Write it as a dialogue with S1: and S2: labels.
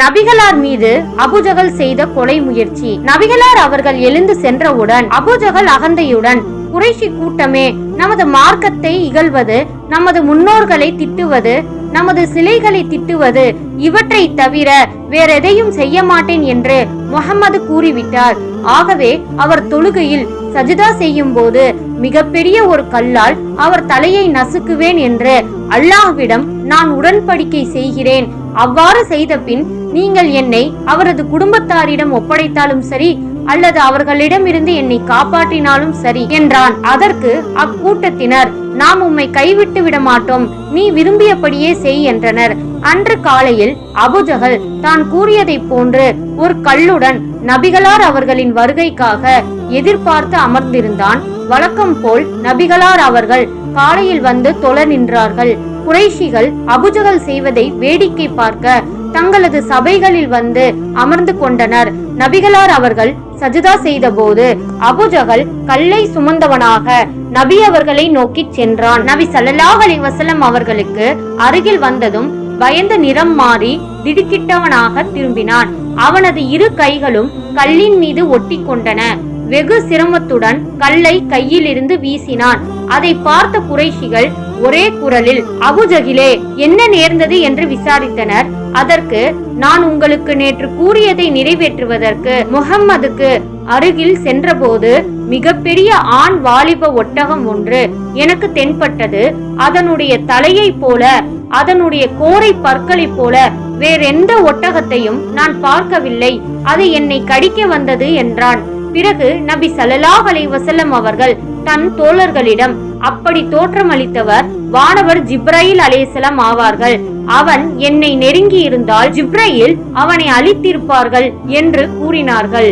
S1: நபிகளார் மீது அபுஜகல் செய்த கொலை முயற்சி. நபிகளார் அவர்கள் எழுந்து சென்றவுடன் அபுஜகல் அகந்தையுடன் குறைஷி கூட்டமே நமது மார்க்கத்தை இகழ்வது நமது முன்னோர்களை திட்டுவது நமது சிலைகளை திட்டுவது இவற்றை தவிர வேறெதையும் செய்ய மாட்டேன் என்று முகமது கூறிவிட்டார். ஆகவே அவர் தொழுகையில் சஜிதா செய்யும் போது மிகப்பெரிய ஒரு கல்லால் அவர் தலையை நசுக்குவேன் என்று அல்லாஹ்விடம் நான் உடன்படிக்கை செய்கிறேன். அவ்வாறு செய்த பின் நீங்கள் என்னை அவரது குடும்பத்தாரிடம் ஒப்படைத்தாலும் சரி அல்லது அவர்களிடமிருந்து என்னை காப்பாற்றினாலும் சரி என்றான். அதற்கு அக்கூட்டத்தினர் நாம் உம்மை கைவிட்டு விட மாட்டோம். நீ விரும்பியபடியே செய் என்றனர். அன்று காலையில் அபுஜகல் தான் கூறியதைப் போன்று ஒரு கல்லுடன் நபிகளார் அவர்களின் வருகைக்காக எதிர்பார்த்து அமர்ந்திருந்தான். வழக்கம் போல் நபிகளார் அவர்கள் காலையில் வந்து தொழ நின்றார்கள். குறைஷிகள் அபுஜகல் செய்வதை வேடிக்கை பார்க்க தங்களது சபைகளில் வந்து அமர்ந்து கொண்டனர். நபிகளார் அவர்கள் சஜிதா செய்தபோது அபுஜகல் கல்லை சுமந்தவனாக நபி அவர்களை நோக்கி சென்றான். நபி சல்லாஹ் அலைஹி அவர்களுக்கு அருகில் வந்ததும் பயந்த நிறம் மாறி திடுக்கிட்டவனாக திரும்பினான். அவனது இரு கைகளும் கல்லின் மீது ஒட்டி கொண்டன. வெகு சிரமத்துடன் கல்லை கையிலிருந்து வீசினான். அதை பார்த்த குறைஷிகள் ஒரே குரலில் அபுஜகிலே என்ன நேர்ந்தது என்று விசாரித்தனர். அதற்கு நான் உங்களுக்கு நேற்று கூறியதை நிறைவேற்றுவதற்கு முகம்மதுக்கு அருகில் சென்றபோது மிகப்பெரிய ஆண் வாலிப ஒட்டகம் ஒன்று எனக்கு தென்பட்டது. அதனுடைய தலையைப் போல அதனுடைய கோரை பற்களைப் போல வேறெந்த ஒட்டகத்தையும் நான் பார்க்கவில்லை. அது என்னை கடிக்க வந்தது என்றான். பிறகு நபி ஸல்லல்லாஹு அலைஹி அவர்கள் தன் தோழர்களிடம் அப்படி தோற்றமளித்தவர் வானவர் ஜிப்ராயில் அலேசலம் ஆவார்கள். அவன் என்னை நெருங்கி இருந்தால் ஜிப்ரையில் அவனை அழித்திருப்பார்கள் என்று கூறினார்கள்.